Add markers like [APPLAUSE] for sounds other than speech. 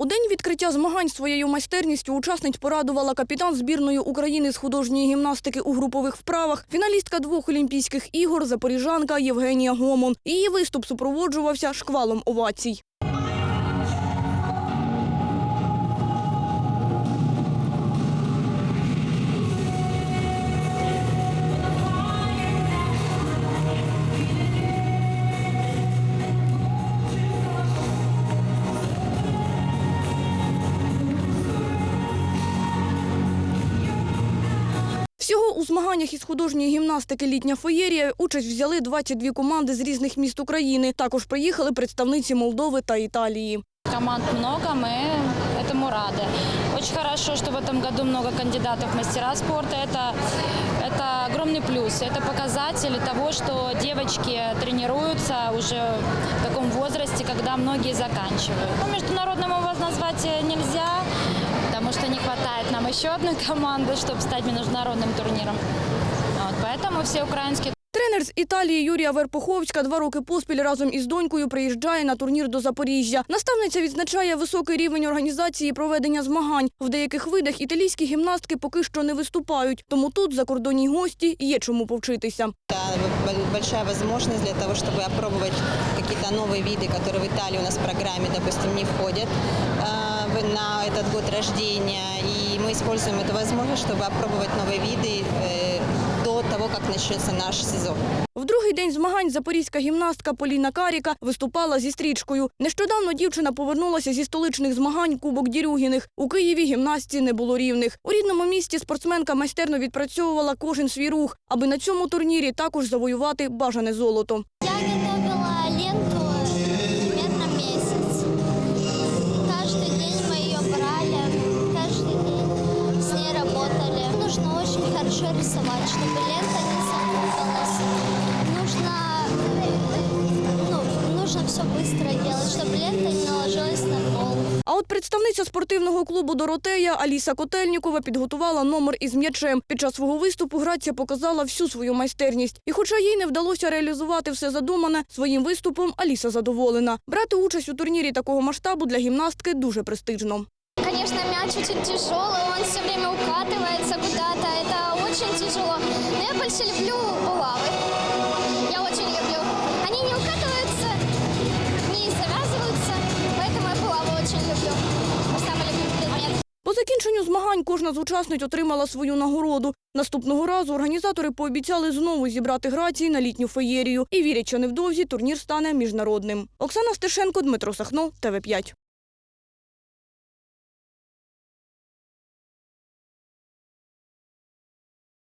У день відкриття змагань своєю майстерністю учасниць порадувала капітан збірної України з художньої гімнастики у групових вправах, фіналістка двох Олімпійських ігор, запоріжанка Євгенія Гомон. Її виступ супроводжувався шквалом овацій. Всього у змаганнях із художньої гімнастики Літня феєрія участь взяли 22 команди з різних міст України. Також приїхали представниці Молдови та Італії. Команд много, мы этому рады. Очень хорошо, что в этом году много кандидатов в мастера спорта. Это, это огромный плюс. Это показатель того, что девочки тренируются уже в таком возрасте, когда многие заканчивают. Ну, международным его назвать нельзя, потому что не хватает нам еще одной [LAUGHS] команды, чтобы стать международным турниром. Вот, поэтому все украинские Тренер з Італії Юрія Верпоховська два роки поспіль разом із донькою приїжджає на турнір до Запоріжжя. Наставниця відзначає високий рівень організації і проведення змагань. В деяких видах італійські гімнастки поки що не виступають, тому тут закордонні гості є чому повчитися. Это б- большая возможность для того, чтобы опробовать какие-то новые виды, которые в Италии у нас в программе, допустим, не входят э, в- на этот год рождения. И мы используем эту возможность, чтобы опробовать новые виды э, до того, как начнется наш сезон. В другий день змагань запорізька гімнастка Поліна Каріка виступала зі стрічкою. Нещодавно дівчина повернулася зі столичних змагань Кубок Дірюгіних. У Києві гімнастці не було рівних. У рідному місті спортсменка майстерно відпрацьовувала кожен свій рух, аби на цьому турнірі також завоювати бажане золото. очень хорошо рисовать, чтобы лента не запуталась. Нужно, ну, нужно все быстро делать, чтобы лента не наложилась на пол. А от представниця спортивного клубу Доротея Аліса Котельнікова підготувала номер із м'ячем. Під час свого виступу Грація показала всю свою майстерність. І хоча їй не вдалося реалізувати все задумане, своїм виступом Аліса задоволена. Брати участь у турнірі такого масштабу для гімнастки дуже престижно. Конечно, мяч очень тяжелый, он все время укатывается куда-то, это очень тяжело. Но я больше люблю булавы. Я очень люблю. Они не укатываются, не завязываются, поэтому я булавы очень люблю. Самый любимый предмет. По закінченню змагань кожна з учасниць отримала свою нагороду. Наступного разу організатори пообіцяли знову зібрати грації на літню феєрію і вірять, що невдовзі турнір стане міжнародним. Оксана Стешенко, Дмитро Сахно, ТВ 5